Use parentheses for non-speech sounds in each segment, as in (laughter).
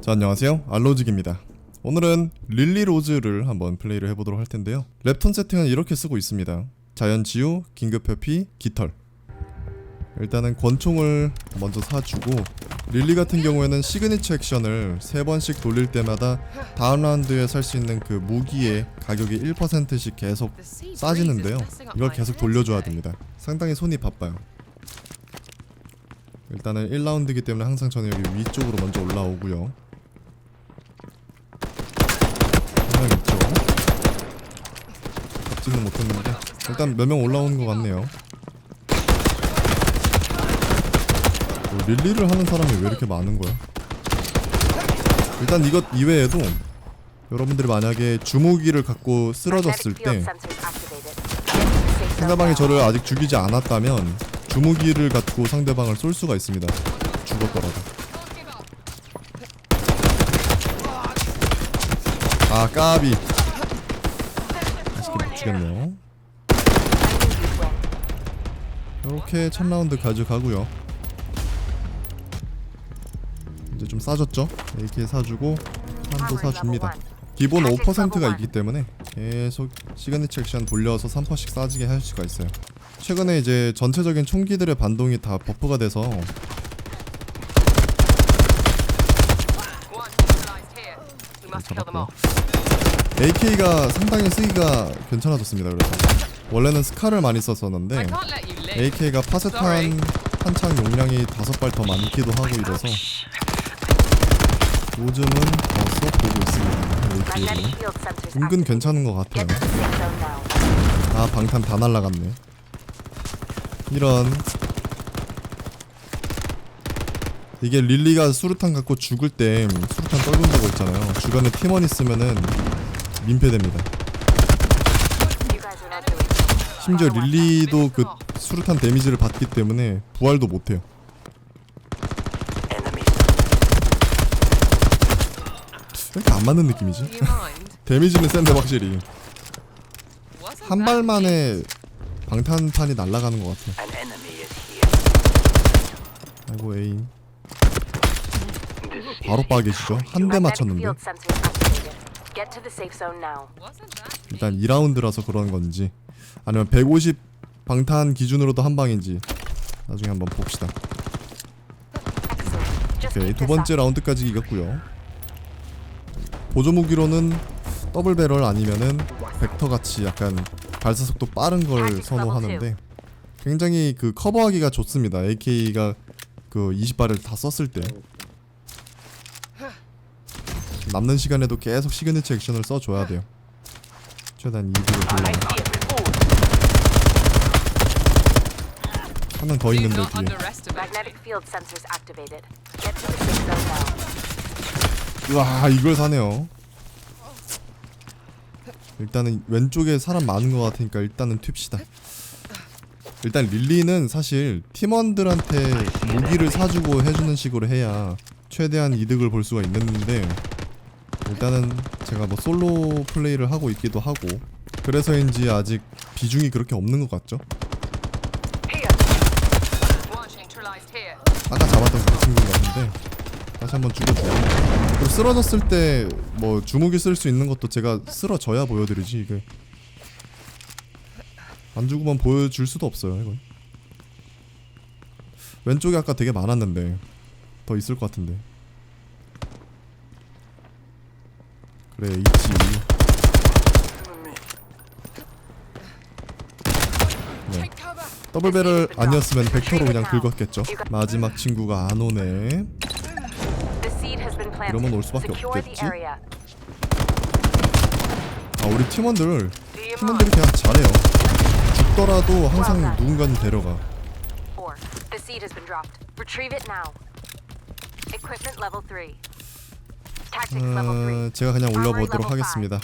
자 안녕하세요. 알로직입니다. 오늘은 릴리 로즈를 한번 플레이를 해보도록 할 텐데요. 랩톤 세팅은 이렇게 쓰고 있습니다. 자연치유, 긴급회피, 깃털. 일단은 권총을 먼저 사주고 릴리 같은 경우에는 시그니처 액션을 세 번씩 돌릴 때마다 다음 라운드에 살 수 있는 그 무기의 가격이 1%씩 계속 싸지는데요. 이걸 계속 돌려줘야 됩니다. 상당히 손이 바빠요. 일단은 1라운드이기 때문에 항상 저는 여기 위쪽으로 먼저 올라오고요 한 명 있죠 잡지는 못했는데 일단 몇 명 올라오는 것 같네요 뭐 릴리를 하는 사람이 왜 이렇게 많은 거야 일단 이것 이외에도 여러분들이 만약에 주무기를 갖고 쓰러졌을 때 상대방이 저를 아직 죽이지 않았다면 주무기를 갖고 상대방을 쏠 수가 있습니다. 죽었더라도. 아 까비. 죽였네요. 이렇게 첫 라운드 가져가고요. 이제 좀 싸졌죠? AK 사주고 한도 사줍니다. 기본 5%가 있기 때문에 계속 시그니처 액션 돌려서 3%씩 싸지게 할 수가 있어요. 최근에 이제 전체적인 총기들의 반동이 다 버프가 돼서 잡았고요. AK가 상당히 쓰기가 괜찮아졌습니다. 그래서 원래는 스카를 많이 썼었는데 AK가 파세탄 한창 용량이 다섯 발 더 많기도 하고 이래서 요즘은 더 써 보고 있습니다. AK를 은근 괜찮은 것 같아요. 아 방탄 다 날라갔네. 이런 이게 릴리가 수류탄 갖고 죽을 때 수류탄 떨군다고 했잖아요. 주변에 팀원 있으면은 민폐됩니다. 심지어 릴리도 그 수류탄 데미지를 받기 때문에 부활도 못해요. 왜 이렇게 안 맞는 느낌이지? (laughs) 데미지는 센데 확실히 한 발 만에 방탄판이 날아가는 것 같아. 아이고 에임. 바로 빠개시죠? 한 대 맞췄는데. 일단 2라운드라서 그런 건지 아니면 150 방탄 기준으로도 한 방인지 나중에 한번 봅시다. 오케이 두 번째 라운드까지 이겼고요. 보조 무기로는 더블 배럴 아니면은 벡터 같이 약간 발사 속도 빠른 걸 선호하는데 굉장히 그 커버하기가 좋습니다. AK가 그 20발을 다 썼을 때 남는 시간에도 계속 시그니처 액션을 써줘야 돼요. 최대한 2부를 돌려. 한명 더 있는데 뒤에. Magnetic field sensors activated. Get to the safe zone now. 와 이걸 사네요. 일단은 왼쪽에 사람 많은 것 같으니까 일단은 튑시다. 일단 릴리는 사실 팀원들한테 무기를 사주고 해주는 식으로 해야 최대한 이득을 볼 수가 있는데 일단은 제가 뭐 솔로 플레이를 하고 있기도 하고 그래서인지 아직 비중이 그렇게 없는 것 같죠? 아까 잡았던 그 친구 같은데 다시 한번 죽여줘요. 그리고 쓰러졌을 때 뭐 주무기 쓸 수 있는 것도 제가 쓰러져야 보여드리지 이게 안 죽으면 보여줄 수도 없어요 이건. 왼쪽에 아까 되게 많았는데 더 있을 것 같은데. 그래 있지 네. 더블벨을 아니었으면 벡터로 그냥 긁었겠죠 마지막 친구가 안 오네 이러면 올 수밖에 없겠지 아 우리 팀원들 팀원들이 그냥 잘해요 죽더라도 항상 누군가는 데려가 The seed has been dropped. Retrieve it now. Equipment level 3. 어, 제가 그냥 올려보도록 하겠습니다.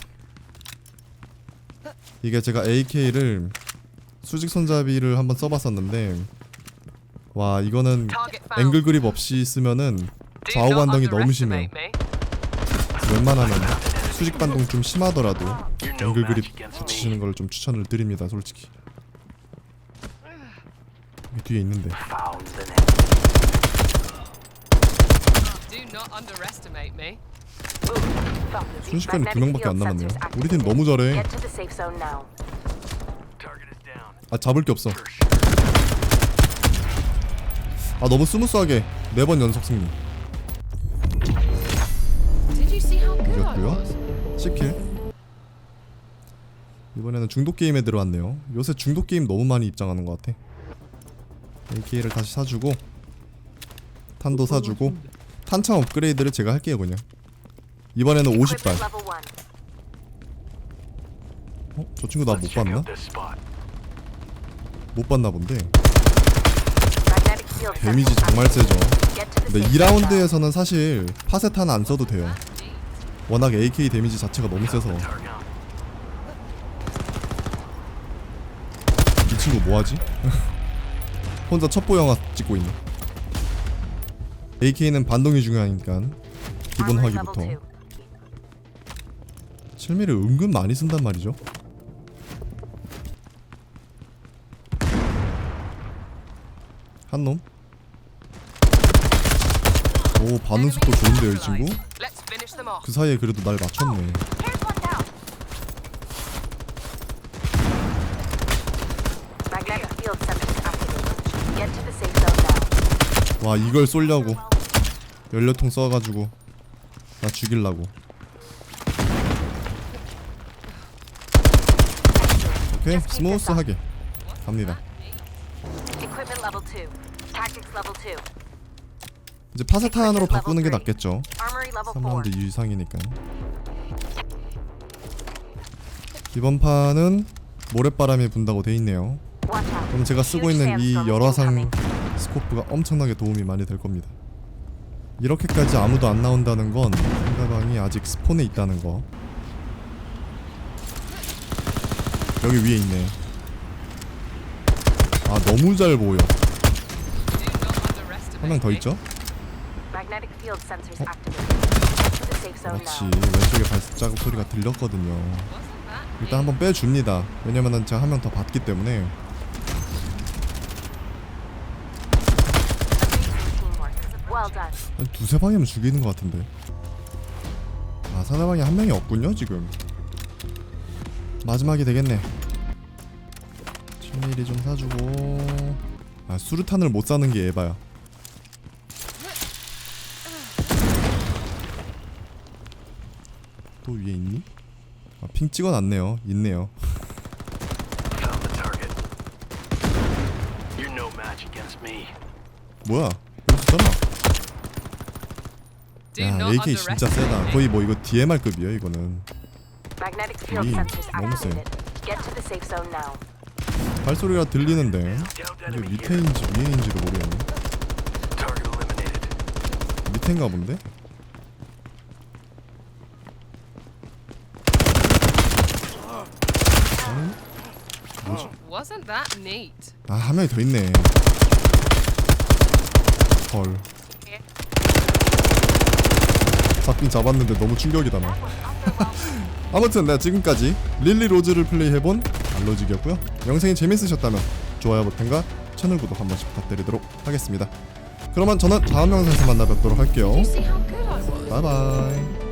이게 제가 AK를 수직 손잡이를 한번 써봤었는데 와 이거는 앵글 그립 없이 쓰면은 좌우 반동이 너무 심해요. 웬만하면 수직 반동 좀 심하더라도 앵글 그립 붙이시는 걸 좀 추천을 드립니다 솔직히. 뒤에 있는데. Underestimate me. 순식간에 두 명밖에 안 남았네요 우리 팀 너무 잘해. 아 잡을 게 없어. 아 너무 스무스하게 네 번 연속 승리. 이겼고요. was? 10킬. 이번에는 중독 게임에 들어왔네요. 요새 중독 게임 너무 많이 입장하는 것 같아. AK를 다시 사주고 탄도 사주고 탄창 업그레이드를 제가 할게요 그냥 이번에는 50발 Equipment level one. 어? 저 친구 나 못 봤나? 못 봤나 본데 데미지 정말 세죠 근데 safe zone now. 2라운드에서는 사실 파세탄 안 써도 돼요 워낙 AK 데미지 자체가 너무 세서. 이 친구 뭐하지? 혼자 첩보 영화 찍고 있네 AK는 반동이 중요하니까 기본 화기부터 7mm를 은근 많이 쓴단 말이죠 한 놈 오 반응 속도 좋은데요 이 친구? 그 사이에 그래도 날 맞췄네. 와 이걸 쏠려고 연료통 써가지고 나 죽일라고 오케이 스무스하게 갑니다 Equipment level two. Tactics level two. 이제 파세탄으로 바꾸는 게 낫겠죠 Armory level four. 3라운드 이상이니까 이번 판은 모래바람이 분다고 돼 있네요 Watch out. 그럼 제가 쓰고 있는 이 열화상. 스코프가 엄청나게 도움이 많이 될 겁니다 이렇게까지 아무도 안 나온다는 건 상대방이 아직 스폰에 있다는 거 여기 위에 있네 아 너무 잘 보여 한 명 더. 있죠? Oh. 그렇지 now. 왼쪽에 발자국 소리가 들렸거든요 일단 한번 빼줍니다 왜냐면은 제가 한 명 더 봤기 때문에. 한 두세 방이면 죽이는 것 같은데 아 상대방이 한 명이 없군요 지금 마지막이 되겠네 7mm 좀 사주고 아 수류탄을 못 사는 게 에바야 또 위에 있니? 아, 핑 찍어놨네요 있네요. 뭐야 여기 야 AK 진짜 세다. 거의 뭐 이거 DMR급이에요 이거는 이, 너무 세. 발소리가 들리는데 이게. 밑에인지 위에인지도 모르겠네. 밑에인가 본데? 아한 명이 더 있네 헐 잡긴 잡았는데 너무 충격이다 나 아무튼 내가 지금까지 릴리 로즈를 플레이해본 알로직이었고요. 영상이 재밌으셨다면 좋아요 버튼과 채널 구독 한 번씩 부탁드리도록 하겠습니다. 그러면 저는 다음 영상에서 만나 뵙도록 할게요? 바이바이